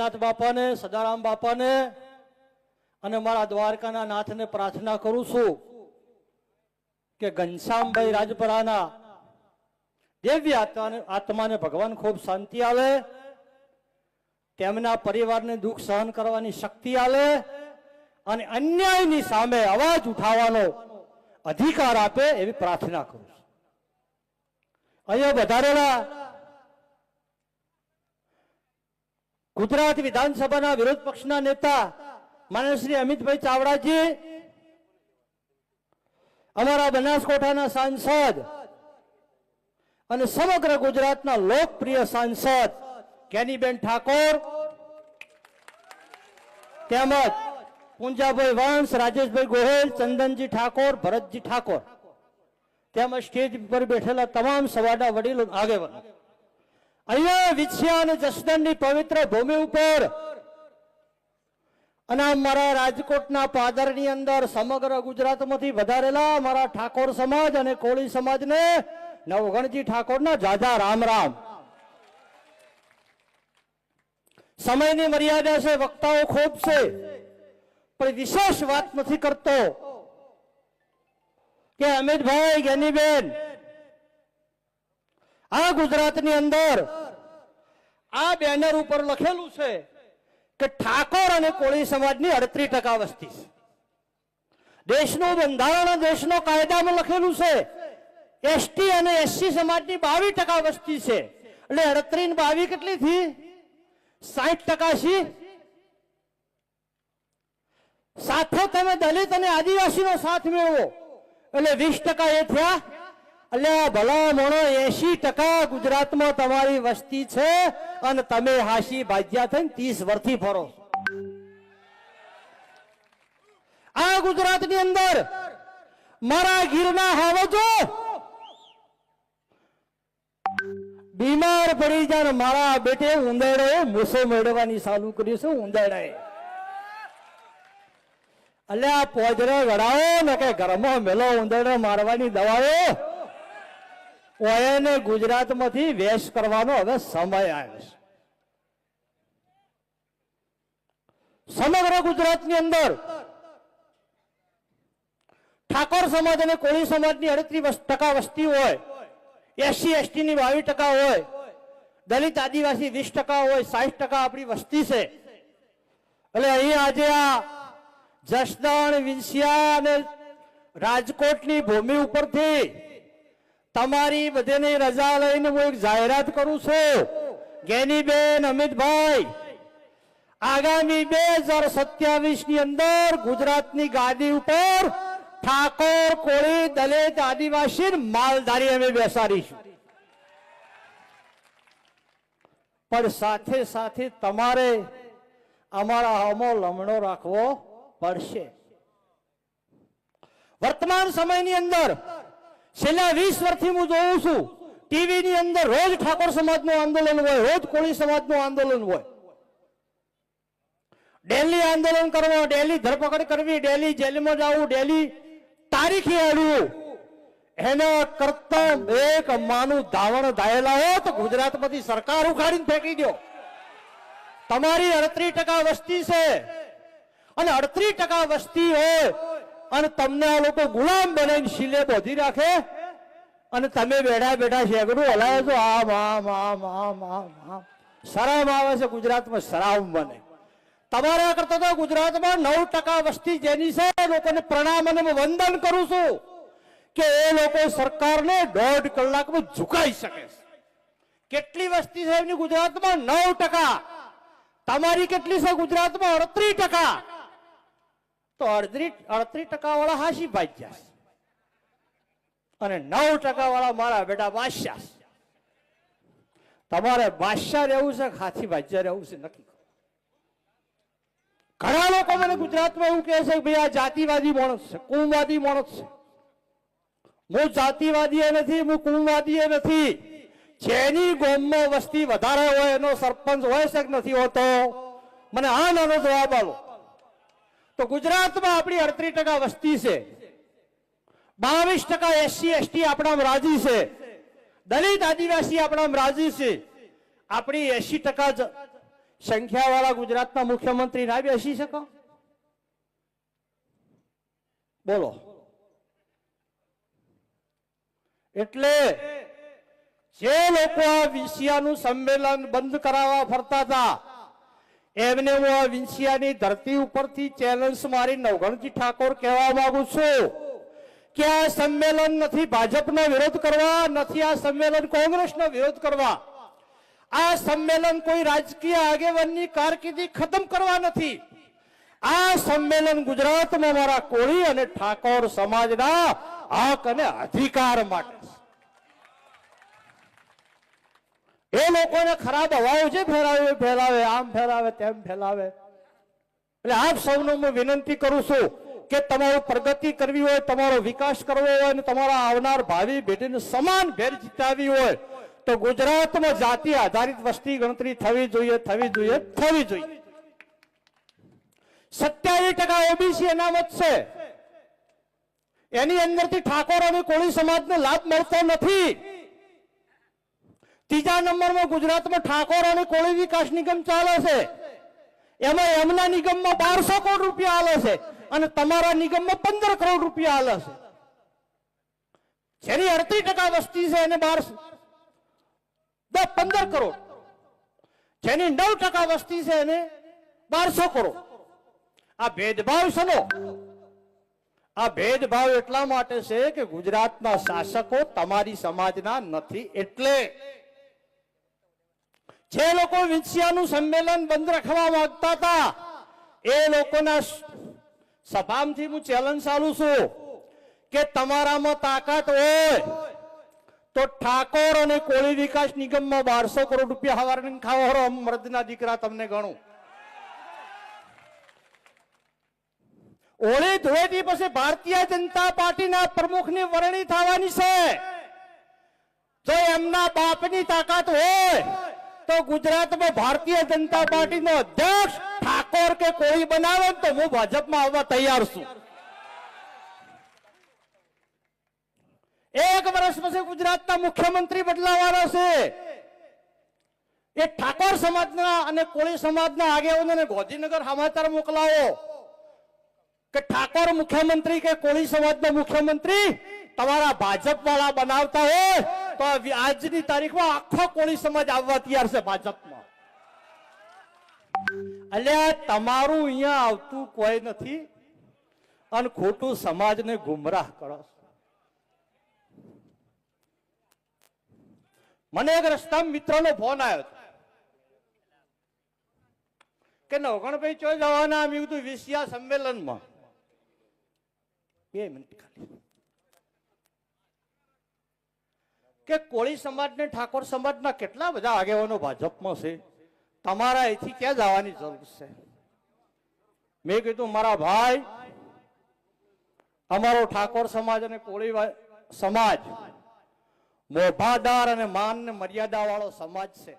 નાથ બાપાને, સદારામ બાપાને અને મારા દ્વારકાના નાથને પ્રાર્થના કરું છું કે ઘનશ્યામભાઈ રાજપરાના આત્માને આત્માને ભગવાન ખૂબ શાંતિ આવે, તેમના પરિવારને દુઃખ સહન કરવાની શક્તિ આવે અને અન્યાયની સામે અવાજ ઉઠાવવાનો અધિકાર આપે એવી પ્રાર્થના કરું છું. અહીંયા વધારેલા ગુજરાત વિધાનસભાના વિરોધ પક્ષના નેતા માનનીય શ્રી અમિતભાઈ ચાવડાજી, અમારા બનાસકોઠાના સાંસદ અને સમગ્ર ગુજરાતના લોકપ્રિય સાંસદ કેનીબેન ઠાકોર, તેમજ પૂંજાભાઈ વંશ રાજેશભાઈ ગોહેલ, ચંદનજી ઠાકોર, ભરતજી ઠાકોર. તેમજ સ્ટેજ પર બેઠેલા તમામ સવારના વડીલો આગેવાનો. અહીંયા વિછ્યા અને પવિત્ર ભૂમિ ઉપર અને મારા રાજકોટના પાદરની અંદર સમગ્ર ગુજરાતમાંથી વધારેલા મારા ઠાકોર સમાજ અને કોળી સમાજને નવગણજી ઠાકોરના જાજા રામ રામ. સમયની મર્યાદા છે, વક્તાઓ ખૂબ છે, પણ વિશેષ વાત નથી કરતો કે અમિતભાઈ જ્ઞાનીબેન આ ગુજરાતની અંદર આ બેનર ઉપર લખેલું છે કે ઠાકોર અને કોળી સમાજની અડત્રીસ ટકા વસ્તી દેશનું બંધારણ દેશનો કાયદામાં લખેલું છે, એસટી અને એસસી સમાજની બાવીસ ટકા વસ્તી છે. એટલે અડત્રીસ બાવી કેટલી થી સાઠ ટકા છે. સાથે તમે દલિત અને આદિવાસીનો સાથ મેળવો. એટલે વીસ ટકા એ થયા. એટલે ભલા મોણો એસી ટકા ગુજરાતમાં તમારી વસ્તી છે અને તમે હાસી ભાજ્યા થઈને ત્રીસ વર્ષથી ફરો. આ ગુજરાતની અંદર મારા ગીરના હાવજો બીમાર પડી જાય મારા બેટે ઉંદરડે મૂસો મેળવવાની ચાલુ કર્યું છે ઉંદરડાએ એટલે આ પોજરે ગળાવો ને કે ઘરમાં મેલો ઉંદરડે મારવાની દવાઓ. ઓયને ગુજરાતમાંથી વેશ કરવાનો હવે સમય આવ્યો છે. સમગ્ર ગુજરાતની અંદર ઠાકોર સમાજ અને કોળી સમાજની અડત્રીસ ટકા વસ્તી હોય એસસી એસટી ની બાવીસ ટકા હોય, દલિત, આદિવાસી વીસ ટકા હોય, સાહીઠ ટકા આપણી વસ્તી છે. એટલે અહીં આજે આ જસદણ વિંસિયા અને રાજકોટની ભૂમિ ઉપરથી તમારી બધેની રજા લઈને હું એક જાહેરાત કરું છું. ગેનીબેન અમિતભાઈ, આગામી બે હજાર સત્યાવીસની અંદર ગુજરાતની ગાદી ઉપર ઠાકોર કોળી દલિત આદિવાસી માલધારી અમે બેસાડીશું. પણ સાથે સાથે તમારે અમારા હમો લમણો રાખવો પડશે. વર્તમાન સમયની અંદર છેલ્લા વીસ વર્ષથી હું જોઉં છું ટીવી ની અંદર રોજ ઠાકોર સમાજનું આંદોલન હોય, રોજ કોળી સમાજનું આંદોલન હોય. ડેલી આંદોલન કરવો, ડેલી ધરપકડ કરવી, ડેલી જેલમાં જવું, ડેલી તારીખે આવ્યું એના કરતા એક માનું ધાવણ ધાયેલા હો તો ગુજરાતમાંથી સરકાર ઉખાડીને ફેંકી દો. તમારી અડત્રીસ ટકા વસ્તી છે. અને અડત્રીસ ટકા વસ્તી હોય અને તમને આ લોકો ગુલામ બનાવીને શીલે બોધી રાખે? અને તમે બેઠા બેઠા શેગડું હલાવે છો? આમ આમ આમ આમ આમ આમ. શરમ આવે છે ગુજરાતમાં? શરામ બને. તમારા કરતા તો ગુજરાતમાં નવ ટકા વસ્તી જેની છે, એ લોકોને પ્રણામ અને વંદન કરું છું કે એ લોકો સરકારને દોઢ કલાકમાં ઝુકાઈ શકે છે. કેટલી વસ્તી છે એમની ગુજરાતમાં? નવ ટકા. તમારી કેટલી છે ગુજરાતમાં? અડત્રીસ ટકા. તો અડધી અડત્રીસ ટકા વાળા હાસી ભાજ્યા અને નવ ટકા વાળા મારા બેટા બાદશાહ તમારે બાદશાહ રહેવું છે હાથી ભાજ્યા રહેવું છે નક્કી ઘણા લોકો મને ગુજરાતમાં એવું કહે છે કે ભાઈ આ જાતિવાદી માણસ છે કુંવાદી માણસ છે. હું જાતિવાદી નથી, હું કુંવાદી નથી. જેની ગોમમાં વસ્તી વધારે હોય, એનો સરપંચ હોય છે નથી હોતો? મને આ નાનો જવાબ આવો તો ગુજરાતમાં આપણી અડત્રીસ ટકા વસ્તી છે. બાવીસ ટકા એસસી, એસટી આપણામાં રાજી છે. દલિત આદિવાસી આપણામાં રાજી છે. આપણી એસી ટકા સંખ્યાવાળા ગુજરાતના મુખ્યમંત્રી ના બેસી શકો? બોલો. એટલે જે લોકો આ સંમેલન બંધ કરાવવા ફરતા હતા એમને હું આ વિંસિયાની ધરતી ઉપરથી ચેલેન્જ મારી નવગણજી ઠાકોર કહેવા માંગુ છું કે આ સંમેલન નથી ભાજપનો વિરોધ કરવા, નથી આ સંમેલન કોંગ્રેસનો વિરોધ કરવા. આ સંમેલન કોઈ રાજકીય આગેવાનની કારકિર્દી ખતમ કરવા નથી. આ સંમેલન ગુજરાતમાં મારા કોળી અને ઠાકોર સમાજના હક અને અધિકાર માટે છે. એ લોકોને ખરાબ હવાઓ જે ફેલાવે ફેલાવે, આમ ફેલાવે, તેમ ફેલાવે. એટલે આપ સૌને હું વિનંતી કરું છું કે તમારું પ્રગતિ કરવી હોય, તમારો વિકાસ કરવો હોય અને તમારા આવનાર ભાવિ પેઢીને સમાન ભેર જીતાવી હોય, તો ગુજરાતમાં જાતિ આધારિત વસ્તી ગણતરી થવી જોઈએ થવી જોઈએ થવી જોઈએ. સત્યાવીસ ટકા ઓબીસી અનામત છે. એની અંદરથી ઠાકોર અને કોળી સમાજને લાભ મળતો નથી. ત્રીજા નંબરમાં ગુજરાતમાં ઠાકોર અને કોળી વિકાસ નિગમ ચાલે છે. એમાં એમના નિગમમાં બારસો કરોડ રૂપિયા આલે છે અને તમારા નિગમમાં પંદર કરોડ રૂપિયા આલે છે. જેની અડતીસ ટકા વસ્તી છે એને બારસો દસ પંદર કરોડ. જેની નવ ટકા વસ્તી છે એને બારસો કરોડ. આ ભેદભાવ સનો આ ભેદભાવ એટલા માટે છે કે ગુજરાતના શાસકો તમારી સમાજના નથી એટલે. જે લોકો વિંછિયાનું સંમેલન બંધ રાખવા માંગતા હતા, એ લોકોના સભામાંથી હું ચેલેન્જ ચાલું છું કે તમારામાં તાકાત હોય તો ઠાકોર અને કોળી વિકાસ નિગમમાં બારસો કરોડ રૂપિયા હવારે ખાવા મર્દના દીકરા તમને ગણું. ઓળી ધોળેથી પછી ભારતીય જનતા પાર્ટીના પ્રમુખની વરણી થવાની છે. જો એમના બાપની તાકાત હોય તો ગુજરાતમાં ભારતીય જનતા પાર્ટીનો અધ્યક્ષ ઠાકોર કે કોઈ બનાવે તો હું ભાજપમાં આવવા તૈયાર છું. એક વર્ષ પછી ગુજરાતના મુખ્યમંત્રી બદલાવાના છે. એ ઠાકોર સમાજના અને કોળી સમાજના આગેવાનોને ગાંધીનગર સમાચાર મોકલાવો. કે ઠાકોર મુખ્યમંત્રી કે કોળી સમાજના મુખ્યમંત્રી તમારા ભાજપ વાળા બનાવતા હોય તો આજની તારીખમાં આખો કોળી સમાજ આવવા તૈયાર છે ભાજપમાં. એટલે તમારું અહીંયા આવતું કોઈ નથી? અને ખોટું સમાજને ગુમરાહ કરો મને એક રસ્તા મિત્રનો ફોન આવ્યો હતો. કે નવગણભાઈ ચો જવાના આમ કીધું વિશિયા સંમેલનમાં. બે મિનિટ ખાલી. કે કોળી સમાજ ને ઠાકોર સમાજના કેટલા બધા આગેવાનો ભાજપમાં છે? તમારા અહીંથી ક્યાં જવાની જરૂર છે? મેં કીધું, મારા ભાઈ, અમારો ઠાકોર સમાજ અને કોળી સમાજ મોભાદાર અને માન ને મર્યાદા વાળો સમાજ છે.